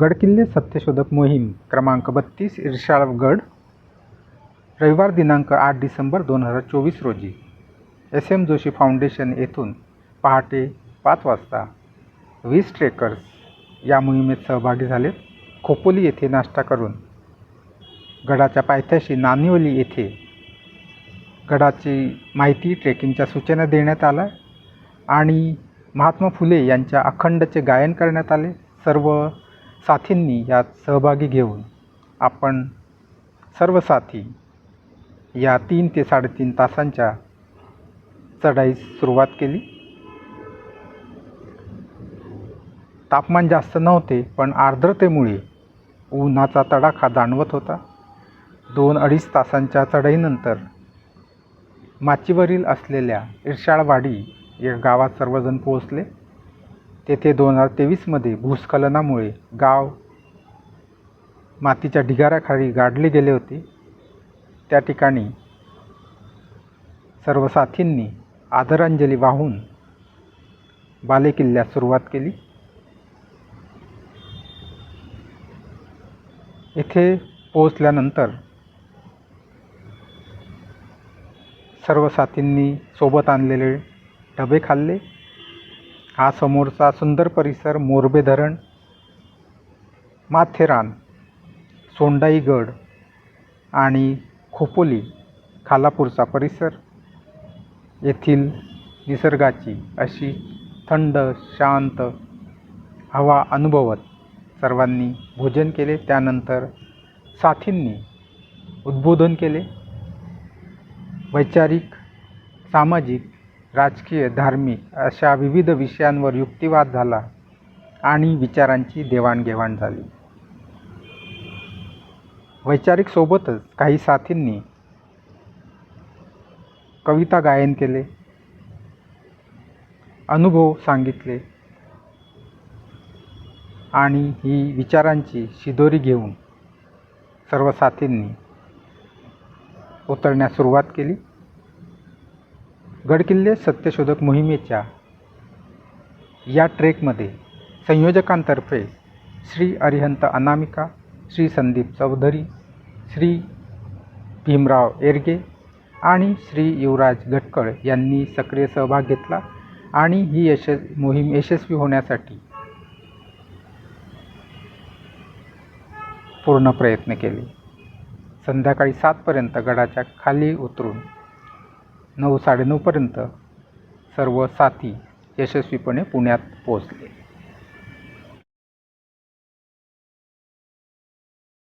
गडकिल्ले सत्यशोधक मोहीम क्रमांक बत्तीस इर्शाळगड रविवार दिनांक आठ डिसेंबर दोन हजार चोवीस रोजी. एस. एम. जोशी फाउंडेशन येथून पहाटे पाच वाजता वीस ट्रेकर्स या मोहिमेत सहभागी झाले खोपोली येथे नाश्ता करून गडाच्या पायथ्याशी नानिवली येथे गडाची माहिती ट्रेकिंगच्या सूचना देण्यात आल्या आणि महात्मा फुले यांच्या अखंडचे गायन करण्यात आले. सर्व साथींनी यात सहभागी घेऊन आपण सर्व साथी या तीन ते साडेतीन तासांच्या चढाईस सुरुवात केली. तापमान जास्त नव्हते पण आर्द्रतेमुळे उन्हाचा तडाखा जाणवत होता. दोन अडीच तासांच्या चढाईनंतर माचीवरील असलेल्या इर्शाळवाडी या गावात सर्वजण पोहोचले. तेथे दोन हजार तेवीसमध्ये भूस्खलनामुळे गाव मातीच्या ढिगाऱ्याखाली गाडले गेले होते. त्या ठिकाणी सर्व साथींनी आदरांजली वाहून बालेकिल्ल्यास सुरुवात केली. येथे पोहोचल्यानंतर सर्व साथींनी सोबत आणलेले डबे खाल्ले. हा समोरचा सुंदर परिसर मोरबे धरण माथेरान सोंडाईगड आणि खोपोली खालापूरचा परिसर. येथील निसर्गाची अशी थंड शांत हवा अनुभवत सर्वांनी भोजन केले. त्यानंतर साथींनी उद्बोधन केले. वैचारिक सामाजिक राजकीय धार्मिक अशा विविध विषयांवर युक्तिवाद झाला आणि विचारांची देवाणघेवाण झाली. वैचारिक सोबतच काही साथींनी कविता गायन केले अनुभव सांगितले आणि ही विचारांची शिदोरी घेऊन सर्व साथींनी उतरण्यास सुरुवात केली. गडकिल्ले सत्यशोधक मोहिमेच्या या ट्रेकमध्ये संयोजकांतर्फे श्री अरिहंत अनामिका श्री संदीप चौधरी श्री भीमराव एरगे आणि श्री युवराज गटकळ यांनी सक्रिय सहभाग घेतला आणि ही यश मोहीम यशस्वी होण्यासाठी पूर्ण प्रयत्न केले. संध्याकाळी सातपर्यंत गडाच्या खाली उतरून नऊ साडेनऊपर्यंत सर्व साथी यशस्वीपणे पुण्यात पोहोचले.